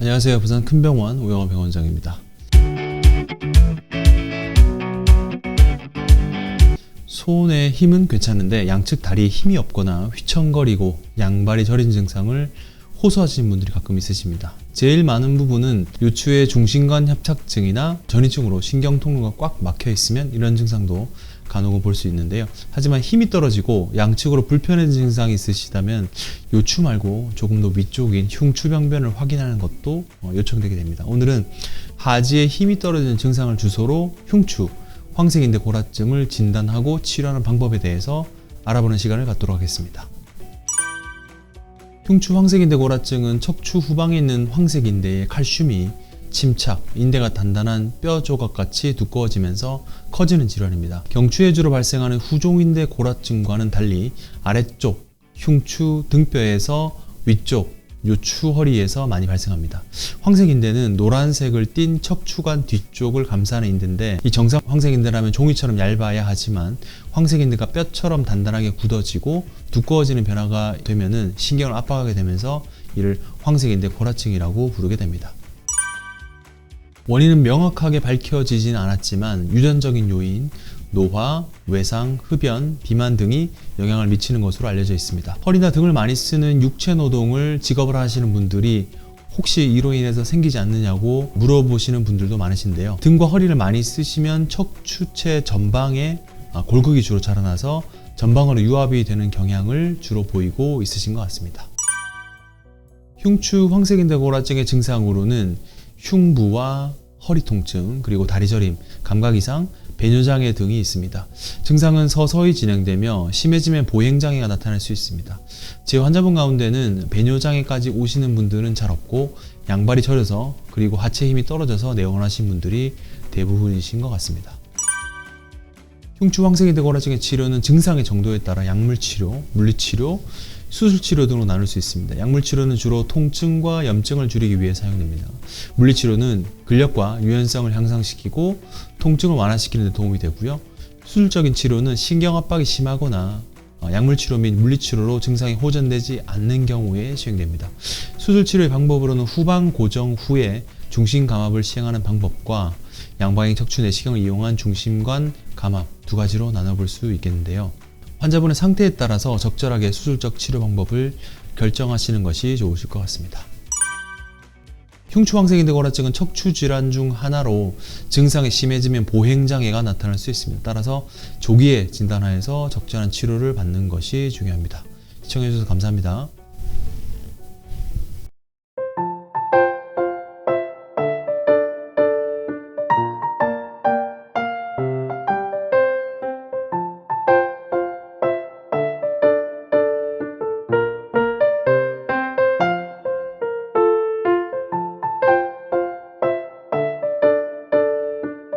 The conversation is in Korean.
안녕하세요. 부산 큰병원 우영호 병원장입니다. 손의 힘은 괜찮은데 양측 다리에 힘이 없거나 휘청거리고 양발이 저린 증상을 호소하시는 분들이 가끔 있으십니다. 제일 많은 부분은 요추의 중심관 협착증이나 전이증으로 신경 통로가 꽉 막혀 있으면 이런 증상도 간혹은 볼 수 있는데요. 하지만 힘이 떨어지고 양측으로 불편해진 증상이 있으시다면 요추 말고 조금 더 위쪽인 흉추병변을 확인하는 것도 어, 요청되게 됩니다. 오늘은 하지에 힘이 떨어지는 증상을 주소로 흉추, 황색인대 고라증을 진단하고 치료하는 방법에 대해서 알아보는 시간을 갖도록 하겠습니다. 흉추 황색인대 고라증은 척추 후방에 있는 황색인대의 칼슘이 침착, 인대가 단단한 뼈 조각같이 두꺼워지면서 커지는 질환입니다. 경추에 주로 발생하는 후종인대 고라증과는 달리 아래쪽 흉추 등뼈에서 위쪽 요추 허리에서 많이 발생합니다. 황색인대는 노란색을 띤 척추관 뒤쪽을 감싸는 인대인데 이 정상 황색인대라면 종이처럼 얇아야 하지만 황색인대가 뼈처럼 단단하게 굳어지고 두꺼워지는 변화가 되면은 신경을 압박하게 되면서 이를 황색인대 고라증이라고 부르게 됩니다. 원인은 명확하게 밝혀지진 않았지만 유전적인 요인, 노화, 외상, 흡연, 비만 등이 영향을 미치는 것으로 알려져 있습니다. 허리나 등을 많이 쓰는 육체 노동을 직업을 하시는 분들이 혹시 이로 인해서 생기지 않느냐고 물어보시는 분들도 많으신데요. 등과 허리를 많이 쓰시면 척추체 전방에 아, 골극이 주로 자라나서 전방으로 유압이 되는 경향을 주로 보이고 있으신 것 같습니다. 흉추 황색인대 고라증의 증상으로는 흉부와 허리 통증, 그리고 다리 저림, 감각 이상, 배뇨장애 등이 있습니다. 증상은 서서히 진행되며 심해지면 보행장애가 나타날 수 있습니다. 제 환자분 가운데는 배뇨장애까지 오시는 분들은 잘 없고 양발이 저려서 그리고 하체 힘이 떨어져서 내원하신 분들이 대부분이신 것 같습니다. 흉추 황색인대 고라증의 치료는 증상의 정도에 따라 약물 치료, 물리 치료, 수술 치료 등으로 나눌 수 있습니다. 약물 치료는 주로 통증과 염증을 줄이기 위해 사용됩니다. 물리 치료는 근력과 유연성을 향상시키고 통증을 완화시키는 데 도움이 되고요. 수술적인 치료는 신경 압박이 심하거나 어, 약물 치료 및 물리 치료로 증상이 호전되지 않는 경우에 시행됩니다. 수술 치료의 방법으로는 후방 고정 후에 중심 감압을 시행하는 방법과 양방향 척추 내시경을 이용한 중심관 감압 두 가지로 나눠볼 수 있겠는데요. 환자분의 상태에 따라서 적절하게 수술적 치료 방법을 결정하시는 것이 좋으실 것 같습니다. 흉추황색인 대 고라증은 척추 질환 중 하나로 증상이 심해지면 보행 장애가 나타날 수 있습니다. 따라서 조기에 진단하여서 적절한 치료를 받는 것이 중요합니다. 시청해주셔서 감사합니다.